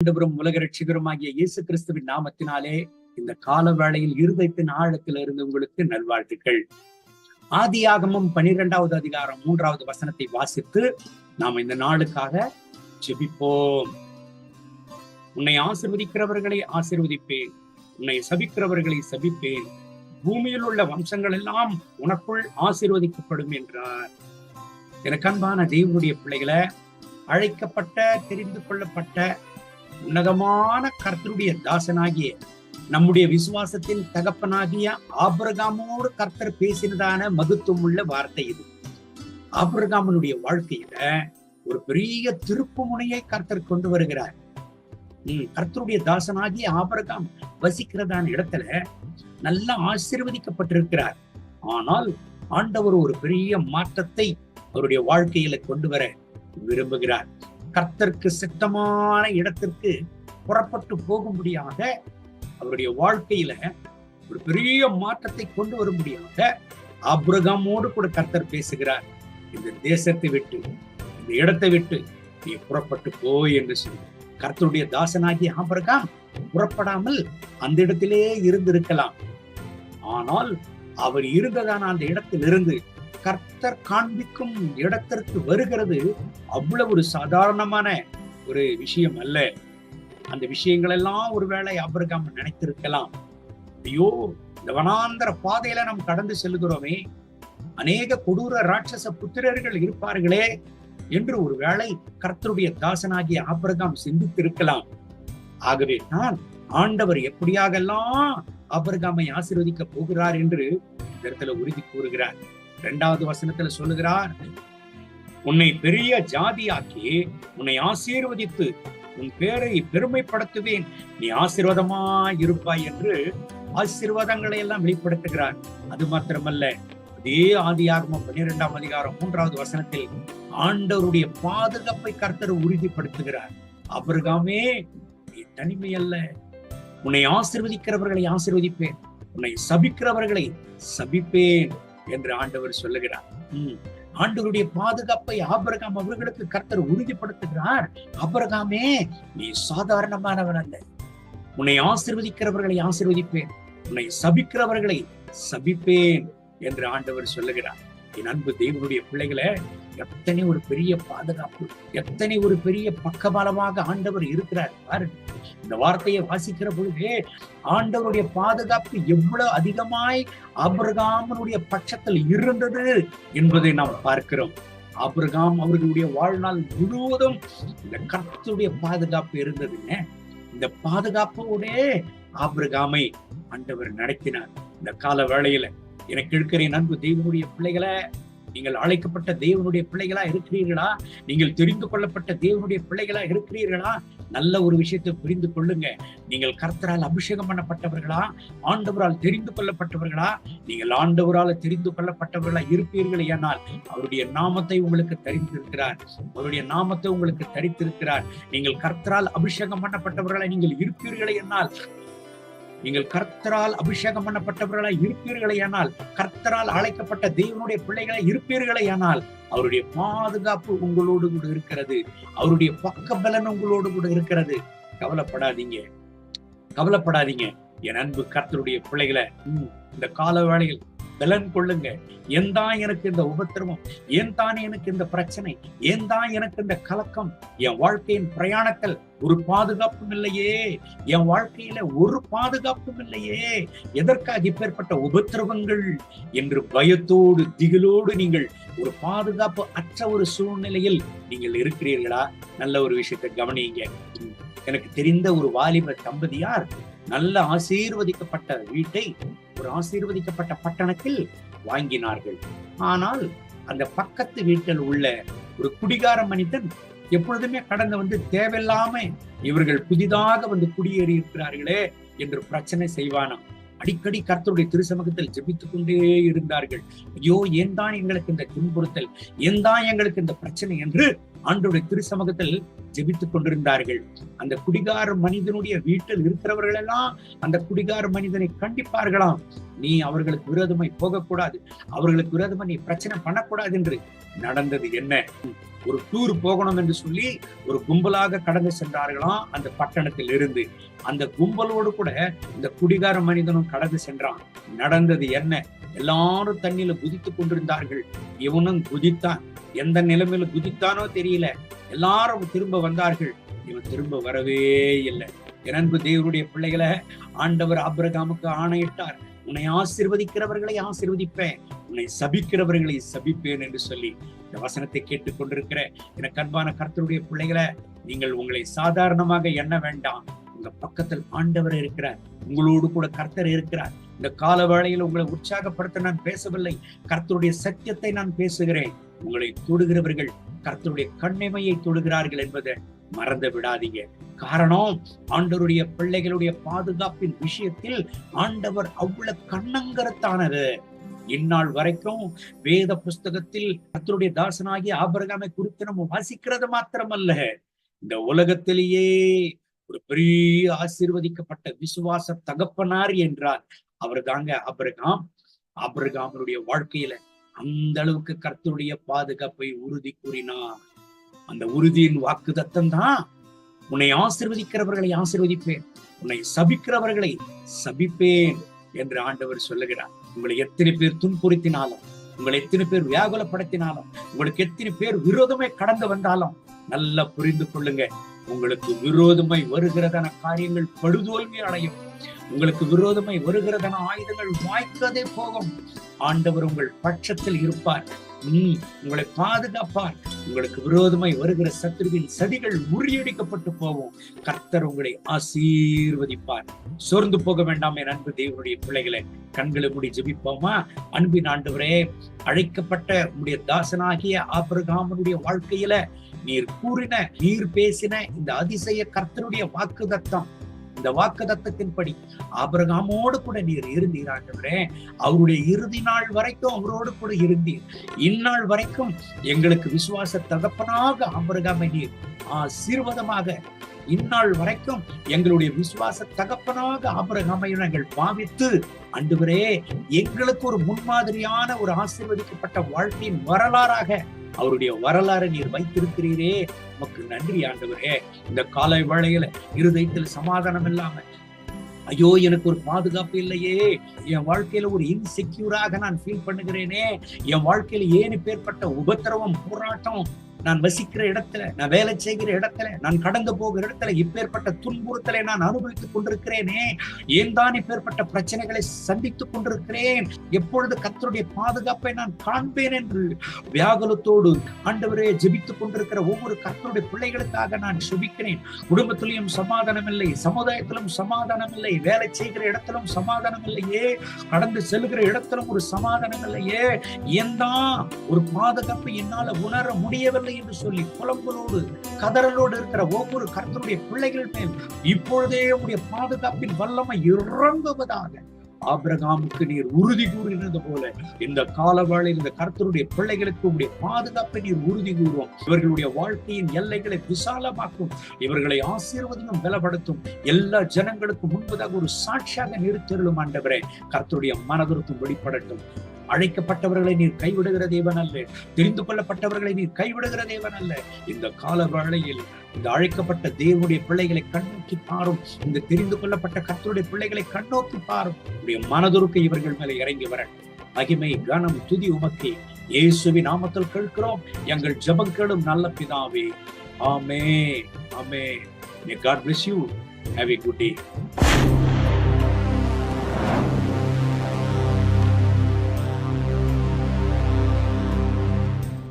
ஆண்டவரும் உலக ரட்சிகருமாகிய இயேசு கிறிஸ்துவின் நாமத்தினாலே இந்த கால வேளையில் இருதயத்தின் ஆழத்தில் இருந்து உங்களுக்கு நல்வாழ்த்துக்கள். ஆதியாகமம் பனிரெண்டாவது அதிகாரம் மூன்றாவது வசனத்தை வாசித்து நாம் இந்த நாளுக்காக ஜெபிப்போம். உன்னை ஆசிர்வதிக்கிறவர்களை ஆசிர்வதிப்பேன். உன்னை சபிக்கிறவர்களை சபிப்பேன். பூமியில் உள்ள வம்சங்கள் எல்லாம் உனக்குள் ஆசிர்வதிக்கப்படும் என்றார். எனக்கு அன்பான தெய்வனுடைய பிள்ளைகளை அழைக்கப்பட்ட தெரிந்து கொள்ளப்பட்ட உன்னதமான கர்த்தருடைய தாசனாகிய நம்முடைய விசுவாசத்தின் தகப்பனாகிய ஆபிரகாமோடு கர்த்தர் பேசினதான மகத்துவம் உள்ள வார்த்தை இது. ஆபிரகாமனுடைய வாழ்க்கையில ஒரு பெரிய திருப்பு முனையை கர்த்தர் கொண்டு வருகிறார். உம் கர்த்தருடைய தாசனாகிய ஆபரகாம் வசிக்கிறதான இடத்துல நல்லா ஆசிர்வதிக்கப்பட்டிருக்கிறார். ஆனால் ஆண்டவர் ஒரு பெரிய மாற்றத்தை அவருடைய வாழ்க்கையில கொண்டு வர விரும்புகிறார். கர்த்தருக்கு சித்தமான இடத்திற்கு புறப்பட்டு போகும்படியாக அவருடைய வாழ்க்கையில ஒரு பெரிய மாற்றத்தை கொண்டு வரும்படியாக அப்ரகாமோடு கூட கர்த்தர் பேசுகிறார். இந்த தேசத்தை விட்டு இந்த இடத்தை விட்டு நீ புறப்பட்டு போய் என்று சொல்லி. கர்த்தருடைய தாசனாகிய ஆபிரகாம் புறப்படாமல் அந்த இடத்திலே இருந்திருக்கலாம். ஆனால் அவர் இருந்ததான அந்த இடத்திலிருந்து கர்த்தர் காண்பிக்கும் இடத்திற்கு வருகிறது அவ்வளவு ஒரு சாதாரணமான ஒரு விஷயம் அல்ல. அந்த விஷயங்கள் எல்லாம் ஒருவேளை அபிரகாம் நினைத்திருக்கலாம். ஐயோ இந்த வனாந்தர பாதையில நாம் கடந்து செல்கிறோமே அநேக கொடூர ராட்சச புத்திரர்கள் இருப்பார்களே என்று ஒரு வேளை கர்த்தருடைய தாசனாகிய ஆபிரகாம் சிந்தித்திருக்கலாம். ஆகவே தான் ஆண்டவர் எப்படியாகலாம் ஆபிரகாமை ஆசிர்வதிக்க போகிறார் என்று இந்த இடத்துல உறுதி கூறுகிறார். இரண்டாவது வசனத்துல சொல்லுகிறார் உன்னை பெரிய ஜாதியாக்கி உன்னை ஆசீர்வதித்து உன் பேரை பெருமைப்படுத்துவேன். நீ ஆசீர்வாதமா இருப்பாய் என்று ஆசீர்வாதங்களை எல்லாம் வெளிப்படுத்துகிறார். அது மாத்திரமல்ல அதே ஆதியாகமம் பன்னிரெண்டாம் அதிகாரம் மூன்றாவது வசனத்தில் ஆண்டவருடைய பாதுகாப்பை கர்த்தர் உறுதிப்படுத்துகிறார். அவர்காமே நீ தனிமை அல்ல உன்னை ஆசிர்வதிக்கிறவர்களை ஆசிர்வதிப்பேன். உன்னை சபிக்கிறவர்களை சபிப்பேன். என்று ஆண்டவர் சொல்லுகிறார். ஆண்டவருடைய பாதுகாப்பை ஆபரகாம் அவர்களுக்கு கர்த்தர் உறுதிப்படுத்துகிறார். ஆபரகாமே நீ சாதாரணமானவன் அல்ல. உன்னை ஆசிர்வதிக்கிறவர்களை ஆசிர்வதிப்பேன். உன்னை சபிக்கிறவர்களை சபிப்பேன் என்று ஆண்டவர் சொல்லுகிறார். என் அன்பு தேவனுடைய பிள்ளைகளை எத்தனை ஒரு பெரிய பாதுகாப்பு எத்தனை ஒரு பெரிய பக்கபலமாக ஆண்டவர் இருக்கிறார் பாருங்க. இந்த வார்த்தையை வாசிக்கிற பொழுதே ஆண்டவருடைய பாதுகாப்பு எவ்வளவு அதிகமாய் அபிரகாமனுடைய பட்சத்தில் இருந்தது என்பதை நாம் பார்க்கிறோம். அபிரகாம் அவர்களுடைய வாழ்நாள் முழுவதும் இந்த கர்த்தருடைய பாதுகாப்பு இருந்ததுங்க. இந்த பாதுகாப்போட ஆபிரகாமை ஆண்டவர் நடத்தினார். இந்த கால வேளையில எனக்கு இருக்கிற அன்பு தெய்வனுடைய பிள்ளைகளை நீங்கள் அழைக்கப்பட்ட தேவனுடைய பிள்ளைகளா இருக்கிறீர்களா? நீங்கள் தெரிந்து கொள்ளப்பட்ட தேவனுடைய பிள்ளைகளா இருக்கிறீர்களா? நல்ல ஒரு விஷயத்தை புரிந்து கொள்ளுங்க. நீங்கள் கர்த்தரால் அபிஷேகம் பண்ணப்பட்டவர்களா? ஆண்டவரால் தெரிந்து கொள்ளப்பட்டவர்களா? நீங்கள் ஆண்டவரால் தெரிந்து கொள்ளப்பட்டவர்களா இருப்பீர்கள் ஏனால் அவருடைய நாமத்தை உங்களுக்கு தரித்திருக்கிறார். அவருடைய நாமத்தை உங்களுக்கு தரித்திருக்கிறார். நீங்கள் கர்த்தரால் அபிஷேகம் பண்ணப்பட்டவர்களா நீங்கள் இருப்பீர்களே என்னால். நீங்கள் கர்த்தரால் அபிஷேகம் பண்ணப்பட்டவர்களா இருப்பீர்களே ஆனால் கர்த்தரால் அழைக்கப்பட்ட தெய்வனுடைய பிள்ளைகளை இருப்பீர்களே ஆனால் அவருடைய பாதுகாப்பு உங்களோடு கூட இருக்கிறது. அவருடைய பக்க பலன் உங்களோடு கூட இருக்கிறது. கவலைப்படாதீங்க. கவலைப்படாதீங்க. என் அன்பு கர்த்தருடைய பிள்ளைகளை இந்த கால வேளையில் பலன் கொள்ளுங்க ஏன் தான் எனக்கு இந்த உபத்திரவம்? ஏன் தான் எனக்கு இந்த பிரச்சனை? ஏன் தான் எனக்கு இந்த கலக்கம்? என் வாழ்க்கையின் பிரயாணத்தில் ஒரு பாதுகாப்பும் இல்லையே. என் வாழ்க்கையில ஒரு பாதுகாப்பும் இல்லையே. எதற்காக இப்பேற்பட்ட உபத்திரவங்கள்? என்று பயத்தோடு திகிலோடு நீங்கள் ஒரு பாதுகாப்பு அற்ற ஒரு சூழ்நிலையில் நீங்கள் இருக்கிறீர்களா? நல்ல ஒரு விஷயத்தை கவனிங்க எனக்கு தெரிந்த ஒரு வாலிப தம்பதியார் நல்ல ஆசீர்வதிக்கப்பட்ட வீட்டை ஒரு ஆசீர்வதிக்கப்பட்ட பட்டணத்தில் வாங்கினார்கள். ஆனால் அந்த பக்கத்து வீட்டில் உள்ள ஒரு குடிகார மனிதன் எப்பொழுதுமே கடந்து வந்து தேவையில்லாம இவர்கள் புதிதாக வந்து குடியேறி இருக்கிறார்களே என்று பிரச்சனை செய்வானாம். அடிக்கடி கர்த்தருடைய திருசமூகத்தில் ஜெபித்துக் கொண்டே இருந்தார்கள். ஐயோ ஏன் தான் எங்களுக்கு இந்த துன்புறுத்தல்? ஏன் தான் எங்களுக்கு இந்த பிரச்சனை என்று ஆண்டோடைய திருசமூகத்தில் ஜெபித்துக் கொண்டிருந்தார்கள். அந்த குடிகார மனிதனுடைய வீட்டில் இருக்கிறவர்கள் எல்லாம் அந்த குடிகார மனிதனை கண்டிப்பார்களாம். நீ அவர்களுக்கு விரோதமாய் போகக்கூடாது. அவர்களுக்கு விரோதமா நீ பிரச்சனை பண்ணக்கூடாது என்று. நடந்தது என்ன? ஒரு டூர் போகணும் என்று சொல்லி ஒரு கும்பலாக கடந்து சென்றார்களாம் அந்த பட்டணத்தில் இருந்து. அந்த கும்பலோடு கூட இந்த குடிகார மனிதனும் கடந்து சென்றான். நடந்தது என்ன? எல்லாரும் தண்ணியில குதித்துக் கொண்டிருந்தார்கள். இவனும் குதித்தான். எந்த நிலைமையில குதித்தானோ தெரியல. எல்லாரும் திரும்ப வந்தார்கள். இவன் திரும்ப வரவே இல்லை. இறன்பு தேவனுடைய பிள்ளைகளை ஆண்டவர் ஆபிரகாமுக்கு ஆணையிட்டார். உன்னை ஆசிர்வதிக்கிறவர்களை ஆசிர்வதிப்பேன். உன்னை சபிக்கிறவர்களை சபிப்பேன் என்று சொல்லி இந்த வசனத்தை கேட்டுக் கொண்டிருக்கிற எனக்கு அன்பான கர்த்தருடைய பிள்ளைகளை நீங்கள் உங்களை சாதாரணமாக எண்ண வேண்டாம். உங்க பக்கத்தில் ஆண்டவர் இருக்கிறார். உங்களோடு கூட கர்த்தர் இருக்கிறார். இந்த கால வேளையில் உங்களை உற்சாகப்படுத்த நான் பேசவில்லை. கர்த்தருடைய சத்தியத்தை நான் பேசுகிறேன். உங்களை தொடுகிறவர்கள் கர்த்தருடைய கண்ணிமையை தொடுகிறார்கள் என்பதை மறந்து விடாதீங்க. காரணம் ஆண்டவருடைய பிள்ளைகளுடைய பாதுகாப்பின் விஷயத்தில் ஆண்டவர் அவ்வளவு கண்ணங்கரத்தானது இந்நாள் வரைக்கும் வேத புஸ்தகத்தில் கர்த்தருடைய தாசனாகிய ஆபரகாமை குறித்து நம்ம வாசிக்கிறது மாத்திரமல்ல. இந்த உலகத்திலேயே ஒரு பெரிய ஆசீர்வதிக்கப்பட்ட விசுவாச தகப்பனார் என்றார். அவர் தாங்க அபிரகாம் அபிரகாமருடைய வாழ்க்கையில அந்த அளவுக்கு கர்த்தருடைய பாதுகாப்பை உறுதி கூறினார். அந்த உறுதியின் வாக்கு தத்தம் தான் உன்னை ஆசிர்வதிக்கிறவர்களை ஆசிர்வதிப்பேன் உன்னை சபிக்கிறவர்களை சபிப்பேன் என்று ஆண்டவர் சொல்லுகிறார். உங்களை எத்தனை பேர் துன்புறுத்தினாலும் உங்களை எத்தனை பேர் வியாகுலப்படுத்தினாலும் உங்களுக்கு எத்தனை பேர் விரோதமே கடந்து வந்தாலும் நல்லா புரிந்து கொள்ளுங்க. உங்களுக்கு விரோதமாய் வருகிறதான காரியங்கள் படுதோல்வி அடையும். உங்களுக்கு விரோதமாய் வருகிறதான ஆயுதங்கள் வாய்க்கதே போகும். ஆண்டவர் உங்கள் பட்சத்தில் இருப்பார். உம் உங்களை பாதுகாப்பார். உங்களுக்கு விரோதமாய் வருகிற சத்துருவின் சதிகள் முறியடிக்கப்பட்டு போவோம். கர்த்தர் உங்களை ஆசீர்வதிப்பார். சோர்ந்து போக வேண்டாம் என் அன்பு தேவனுடைய பிள்ளைகளை. கண்களை மூடி ஜெபிப்போமா? அன்பின் ஆண்டவரே அழைக்கப்பட்ட உடைய தாசனாகிய ஆபிரகாமனுடைய வாழ்க்கையில நீர் கூறின நீர் பேசின இந்த அதிசய கர்த்தருடைய வாக்குதத்தம் இந்த வாக்குதத்தத்தின்படி ஆபிரகாமோடு கூட நீர் இருந்தீர் ஆண்டவரே. அவருடைய இறுதி நாள் வரைக்கும் அவரோடு கூட இருந்தீர். இந்நாள் வரைக்கும் எங்களுக்கு விசுவாச தகப்பனாக ஆபிரகாமை நீர் ஆசீர்வாதமாக இந்நாள் வரைக்கும் எங்களுடைய விசுவாச தகப்பனாக ஆபிரகாமை நாங்கள் பாவித்து அன்றுவரே எங்களுக்கு ஒரு முன்மாதிரியான ஒரு ஆசீர்வதிக்கப்பட்ட வாழ்க்கையின் வரலாறாக அவருடைய வரலாறு நீர் வைத்திருக்கிறீரே. உமக்கு நன்றி ஆண்டவரே. இந்த காலை வேளையில இருதயத்தில் சமாதானம் இல்லாம ஐயோ எனக்கு ஒரு பாதுகாப்பு இல்லையே. என் வாழ்க்கையில ஒரு இன்செக்யூராக நான் ஃபீல் பண்ணுகிறேனே. என் வாழ்க்கையில ஏன் பேர்பட்ட உபத்திரவம் போராட்டம் நான் வசிக்கிற இடத்துல நான் வேலை செய்கிற இடத்துல நான் கடந்து போகிற இடத்துல இப்பேற்பட்ட துன்புறுத்தலை நான் அனுபவித்துக் கொண்டிருக்கிறேனே. ஏன் தான் இப்பேற்பட்ட பிரச்சனைகளை சந்தித்துக் கொண்டிருக்கிறேன்? எப்பொழுது கத்தருடைய பாதுகாப்பை நான் காண்பேன் என்று வியாகுலத்தோடு ஆண்டவரே ஜெபித்துக் கொண்டிருக்கிற ஒவ்வொரு கத்தருடைய பிள்ளைகளுக்காக நான் சுபிக்கிறேன் குடும்பத்திலையும் சமாதானம் இல்லை சமுதாயத்திலும் சமாதானம் இல்லை வேலை செய்கிற இடத்திலும் சமாதானம் இல்லையே கடந்து செல்கிற இடத்திலும் ஒரு சமாதானம் இல்லையே ஏன் தான் ஒரு பாதுகாப்பு என்னால உணர முடியவில்லை? இல்லை என்று சொல்லி புலம்பலோடு கதறலோடு இருக்கிற ஒவ்வொரு கர்த்தருடைய பிள்ளைகள் மேல் இப்பொழுதே உடைய பாதுகாப்பின் வல்லமை இறங்குவதாக ஆபிரகாமுக்கு நீர் உறுதி கூறினது போல இந்த கால இந்த கர்த்தருடைய பிள்ளைகளுக்கு உடைய பாதுகாப்பை நீர் உறுதி கூறுவோம். இவர்களுடைய வாழ்க்கையின் எல்லைகளை விசாலமாக்கும் இவர்களை ஆசீர்வதியும் பலப்படுத்தும். எல்லா ஜனங்களுக்கும் முன்பதாக ஒரு சாட்சியாக நிறுத்தருளும் ஆண்டவரே. கர்த்தருடைய மனதிற்கும் வெளிப்படட்டும். அழைக்கப்பட்டவர்களை நீர் கைவிடுகிற தேவன் அல்ல. தெரிந்து கொள்ளப்பட்டவர்களை நீர் கைவிடுகிற தேவன் அல்ல. இந்த கால வேளையில் இந்த அழைக்கப்பட்ட தேவனுடைய பிள்ளைகளை கண்ணோக்கி பாரும். இந்த தெரிந்து கொள்ளப்பட்ட கத்தருடைய பிள்ளைகளை கண்ணோக்கி பாரும். உடைய மனதுருக்க இவர்கள் மேலே இறங்கி வர மகிமை கனம் துதி உமக்கே. இயேசுவி நாமத்தில் கேட்கிறோம். எங்கள் ஜபங்களும் நல்ல பிதாவே. ஆமே ஆமே God bless you have a good day